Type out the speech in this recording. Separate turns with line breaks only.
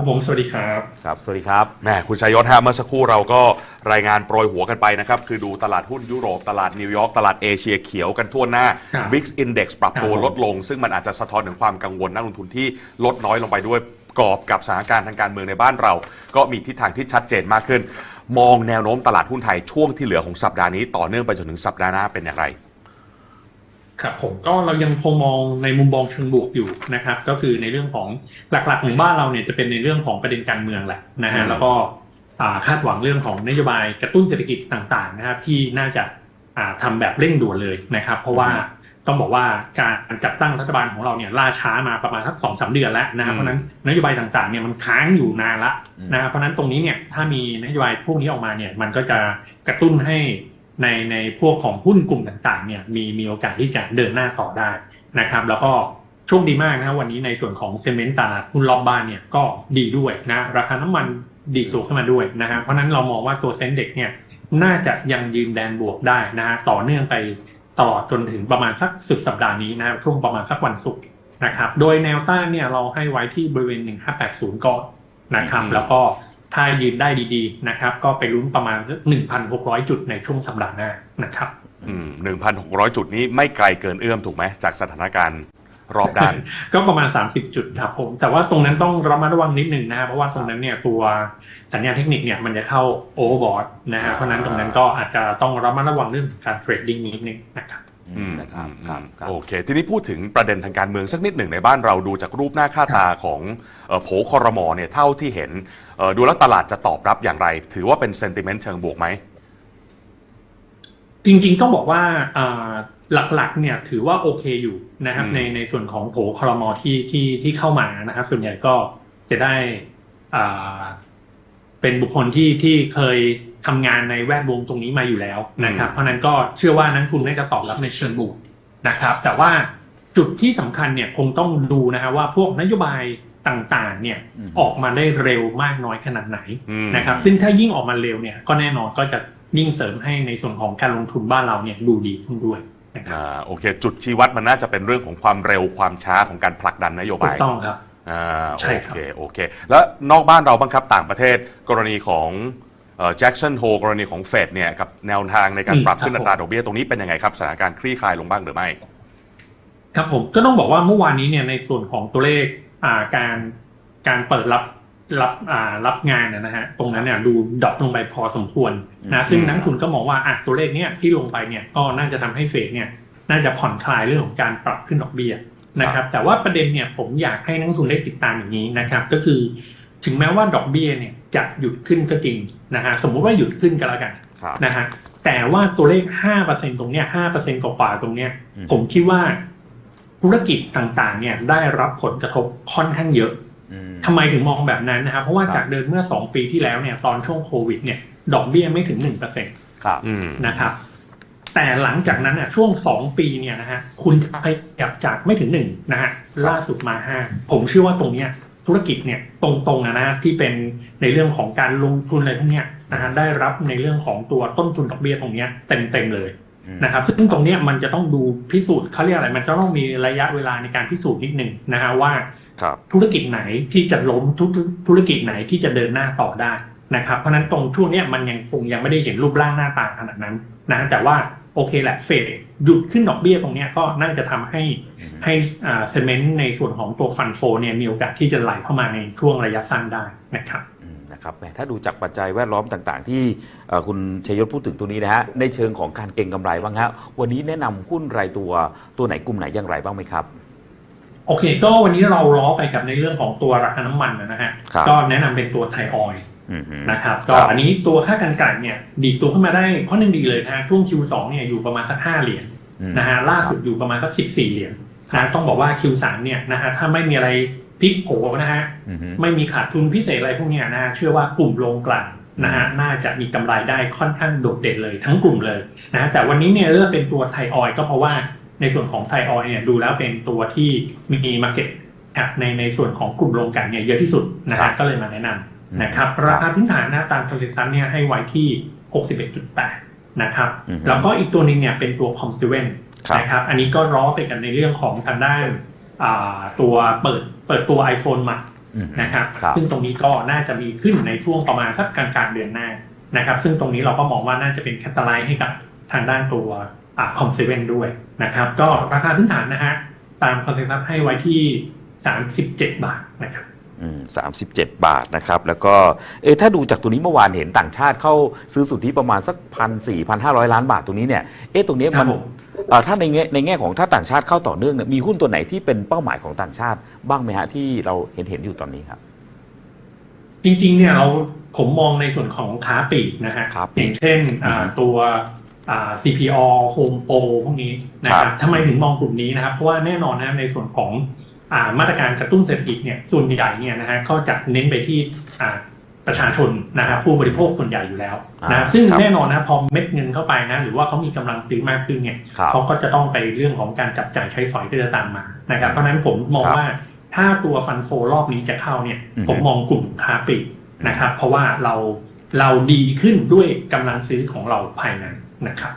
ครับผม สวัสดีครับ
ครับ สวัสดีครับ
แหม คุณชัยยศฮะเมื่อสักครู่เราก็รายงานโปรยหัวกันไปนะครับ คือดูตลาดหุ้นยุโรป ตลาดนิวยอร์ก ตลาดเอเชียเขียวกันทั่วหน้า
ครับ
VIX Index ปรับตัว
ครับผม
ลดลง ซึ่งมันอาจจะสะท้อนถึงความกังวลนักลงทุนที่ลดน้อยลงไปด้วยกรอบกับสถานการณ์ทางการเมืองในบ้านเรา ก็มีทิศทางที่ชัดเจนมากขึ้น มองแนวโน้มตลาดหุ้นไทยช่วงที่เหลือของสัปดาห์นี้ต่อเนื่องไปจนถึงสัปดาห์หน้าเป็นอย่างไร
ครับผมก็เรายังคงมองในมุมมองเชิงบวกอยู่นะครับ ก็คือในเรื่องของหลักๆของบ้านเราเนี่ยจะเป็นในเรื่องของประเด็นการเมืองแหละนะฮะ
อืม
แล้วก็อ่าคาดหวังเรื่องของนโยบายกระตุ้นเศรษฐกิจต่างๆนะครับที่น่าจะอ่าทำแบบเร่งด่วนเลยนะครับ เพราะว่าต้องบอกว่าการจัดตั้งรัฐบาลของเราเนี่ยล่าช้ามาประมาณสักสองสามเดือนแล้วนะครับ
อืม
เพราะฉะนั้นนโยบายต่างๆเนี่ยมันค้างอยู่นานละ
อืม
นะครับเพราะฉะนั้นตรงนี้เนี่ยถ้ามีนโยบายพวกนี้ออกมาเนี่ยมันก็จะกระตุ้นให้ ในในพวกของหุ้นกลุ่มต่างๆเนี่ยมีมีโอกาสที่จะเดินหน้าต่อได้นะครับ แล้วก็โชคดีมากนะครับวันนี้ในส่วนของเซเมนต์ตลาดหุ้นรอบบ้านเนี่ยก็ดีด้วยนะราคาน้ำมันดีดตัวขึ้นมาด้วยนะฮะเพราะฉะนั้นเรามองว่าตัวเซ็นเด็กเนี่ยน่าจะยังยืนแดนบวกได้นะฮะต่อเนื่องไปตลอดจนถึงประมาณสักสุดสัปดาห์นี้นะครับช่วงประมาณสักวันศุกร์นะครับโดยแนวต้านเนี่ยเราให้ไว้ที่บริเวณ 1580 ก่อนนะครับ
อืม
แล้วก็ ถ้ายืนได้ดีๆนะครับก็ไปลุ้นประมาณสัก1,600 จุดในช่วงสัปดาห์หน้านะครับ
อืม1,600จุดนี้ไม่ไกลเกินเอื้อมถูกไหมจากสถานการณ์รอบด้าน
ก็ประมาณ 30 จุดครับผม แต่ว่าตรงนั้นต้องระมัดระวังนิดหนึ่งนะครับเพราะว่าตรงนั้นเนี่ยตัวสัญญาณเทคนิคเนี่ยมันจะเข้าโอเวอร์บอทนะฮะ
อ่า
เพราะฉะนั้นตรงนั้นก็อาจจะต้องระมัดระวังเรื่องการเทรดดิ้งนิดนึงนะครับ
อืม
นะครับ
อืม
ครับครับ
โอเค ทีนี้พูดถึงประเด็นทางการเมืองสักนิดหนึ่งในบ้านเราดูจากรูปหน้าค่าตาของเอ่อโผคอรมอเนี่ยเท่าที่เห็นเอ่อดูแล้วตลาดจะตอบรับอย่างไร ถือว่าเป็นเซนติเมนต์เชิงบวกไหม
จริงๆต้องบอกว่าอ่าหลักๆเนี่ยถือว่าโอเคอยู่นะครับ
อืม
ในในส่วนของโผครมที่ที่ที่เข้ามานะครับส่วนใหญ่ก็จะได้อ่าเป็นบุคคลที่ที่เคย ทำงานในแวดวงตรงนี้มาอยู่แล้วนะครับ เพราะฉะนั้นก็เชื่อว่านักทุนน่าจะตอบรับในเชิงบวกนะครับ แต่ว่าจุดที่สำคัญเนี่ยคงต้องดูนะครับว่าพวกนโยบายต่างๆ เนี่ย
อืม
ออกมาได้เร็วมากน้อยขนาดไหน
อืม
นะครับ ซึ่งถ้ายิ่งออกมาเร็วเนี่ยก็แน่นอนก็จะยิ่งเสริมให้ในส่วนของการลงทุนบ้านเราเนี่ยดูดีขึ้นด้วยนะครับ
อ่าโอเค จุดชี้วัดมันน่าจะเป็นเรื่องของความเร็วความช้าของการผลักดันนโย
ถู
บาย
กต้องครับ
อ่า
ใช่
โอ
ครับ
เคโอเค แล้วนอกบ้านเราบ้างครับต่างประเทศกรณีของ แจ็คสันโฮกรณีของเฟดเนี่ยกับแนวทางในการปรับขึ้นอัตราดอกเบี้ยตรงนี้เป็นยังไงครับสถานการณ์คลี่คลายลงบ้างหรือไม่
ครับผมก็ต้องบอกว่าเมื่อวานนี้เนี่ยในส่วนของตัวเลขอ่าการการเปิดรับรับอ่ารับงานนะฮะตรงนั้นเนี่ยดูดรอปลงไปพอสมควร
อื
นะ
ม
ซึ่งนักทุนก็มองว่าอะตัวเลขเนี่ยที่ลงไปเนี่ยก็น่าจะทำให้เฟดเนี่ยน่าจะผ่อนคลายเรื่องของการปรับขึ้นดอกเบี้ยนะครับ แต่ว่าประเด็นเนี่ยผมอยากให้นักทุนได้ติดตามอย่างนี้นะครับ ก็คือ ถึงแม้ว่าดอกเบี้ยเนี่ยจะหยุดขึ้นก็จริง นะฮะสมมุติว่าหยุดขึ้นก็แล้วกัน
ครับ
นะฮะแต่ว่าตัวเลข 5%ตรงเนี้ย5%กว่าๆตรงเนี้ย
อืม
ผมคิดว่าธุรกิจต่างๆ เนี่ยได้รับผลกระทบค่อนข้างเยอะ
อืม
ทำไมถึงมองแบบนั้นนะครับเพราะว่า
ครับ
จากเดิมเมื่อ 2 ปีที่แล้วเนี่ยตอนช่วงโควิดเนี่ยดอกเบี้ยไม่ถึง1%
ครับ
อืม
นะครับแต่หลังจากนั้นน่ะช่วง 2 ปีเนี่ยนะฮะคุณขยับจากไม่ถึง1นะฮะล่าสุดมา 5 ผมเชื่อว่าตรงเนี้ย ธุรกิจเนี่ยตรงๆนะนะที่เป็นในเรื่องของการลงทุนอะไรพวกเนี้ยนะฮะได้รับในเรื่องของตัวต้นทุนดอกเบี้ยตรงเนี้ยเต็มๆเลย
อืม
นะครับซึ่งตรงเนี้ยมันจะต้องดูพิสูจน์เขาเรียกอะไร มันจะต้องมีระยะเวลาในการพิสูจน์นิดหนึ่งนะฮะว่า
ครับ
ธุรกิจไหนที่จะล้มธุธุรกิจไหนที่จะเดินหน้าต่อได้นะครับเพราะฉะนั้นตรงช่วงเนี้ยมันยังคงยังไม่ได้เห็นรูปร่างหน้าตาขนาดนั้นนะแต่ว่า โอเคแหละเฟดหยุดขึ้นดอกเบี้ยตรงเนี้ยก็น่าจะทำให้
อืม
ให้อ่าเซนเมนต์ในส่วนของตัวฟันโฟเนี่ยมีโอกาสที่จะไหลเข้ามาในช่วงระยะสั้นได้นะครับ
อืมนะครับแหมถ้าดูจากปัจจัยแวดล้อมต่างๆ ที่เอ่อคุณชัยยศพูดถึงตัวนี้นะฮะในเชิงของการเก็งกำไรบ้างฮะวันนี้แนะนำหุ้นรายตัวตัวไหนกลุ่มไหนอย่างไรบ้างไหมครับ
โอเค ก็วันนี้เราล้อไปกับในเรื่องของตัวราคาน้ำมันนะฮะ
ครับ
ก็แนะนำเป็นตัวไทยออยล์
อืมฮึ
นะครับก็อันนี้ตัวค่าการกลั่นเนี่ยดีดตัวขึ้นมาได้ข้อหนึ่งดีเลยนะฮะช่วง Q2 เนี่ยอยู่ประมาณสัก5เหรียญ
อืม
นะฮะล่าสุดอยู่ประมาณสัก14เหรียญนะต้องบอกว่า Q3 เนี่ยนะฮะถ้าไม่มีอะไรพลิกโผนะฮะ
อืมฮึ
ไม่มีขาดทุนพิเศษอะไรพวกเนี้ยนะฮะเชื่อว่ากลุ่มโรงกลั่นนะฮะน่าจะมีกำไรได้ค่อนข้างโดดเด่นเลยทั้งกลุ่มเลยนะฮะแต่วันนี้เนี่ยเลือกเป็นตัวไทยออยล์ก็เพราะว่าในส่วนของไทยออยล์เนี่ยดูแล้วเป็นตัวที่มี market cap ในในส่วนของกลุ่มโรงกลั่นเนี่ยเยอะที่สุดนะฮะก็เลยมาแนะนำ นะครับราคาพื้นฐานหน้าตามทเลซันเนี่ยให้ไว้ที่ 61.8 นะครับ
อืม
แล้วก็อีกตัวหนึงเนี่ยเป็นตัว c o m s e v e n
ครับ
นะครับอันนี้ก็ล้อไปกันในเรื่องของทางด้านอ่าตัวเปิดเปิดตัว iPhone ใหม่
อืม
นะครับ
ครับ
ซึ่งตรงนี้ก็น่าจะมีขึ้นในช่วงประมาณสักกลางกลางๆเดือนหน้านะครับซึ่งตรงนี้เราก็มองว่าน่าจะเป็นแคตตาไลท์ให้กับทางด้านตัวคอมเซเว่นด้วยนะครับก็ราคาพื้นฐานนะฮะตามคอนเซ็ปต์ให้ไว้ที่ 37 บาทนะครับ
อืม37บาทนะครับ แล้วก็เอะถ้าดูจากตัวนี้เมื่อวานเห็นต่างชาติเข้าซื้อสุทธิประมาณสักพันสี่พันห้าร้อยล้านบาทตรงนี้เนี่ยเอ๊ะตรงนี้
ครั
มัน
บผม
เอ่อถ้าในแง่ในแง่ของถ้าต่างชาติเข้าต่อเนื่องเนี่ยมีหุ้นตัวไหนที่เป็นเป้าหมายของต่างชาติบ้างไหมฮะที่เราเห็นเห็นอยู่ตอนนี้ครับ
จริงๆเนี่ยเราผมมองในส่วนของค้าปลีกนะฮะ
ค้าปลีก
อย่างเช่นอ่า
อืม
ตัวอ่า CPO Home Pro พวกนี้นะค
ครั
รับบทำไมถึงมองกลุ่มนี้นะครับ เพราะว่าแน่นอนนะในส่วนของอ่า มาตรการกระตุ้นเศรษฐกิจเนี่ยส่วนใหญ่เนี่ยนะฮะก็จะเน้นไปที่อ่าประชาชนนะครับผู้บริโภคส่วนใหญ่อยู่แล้วนะ
อ่า
ซึ่ง
ครับ
แน่นอนนะพอเม็ดเงินเข้าไปนะหรือว่าเขามีกำลังซื้อมากขึ้นเนี่ย
ครับ
เขาก็จะต้องไปเรื่องของการจับจ่ายใช้สอยก็จะตามมานะครับเพราะฉะนั้นผมมอง
ครับ
ว่าถ้าตัวฟันโฟรอบนี้จะเข้าเนี่ย
อือฮึ
ผมมองกลุ่มค้าปลีกนะครับ เพราะว่าเราเราดีขึ้นด้วยกำลังซื้อของเราภายในนะครับ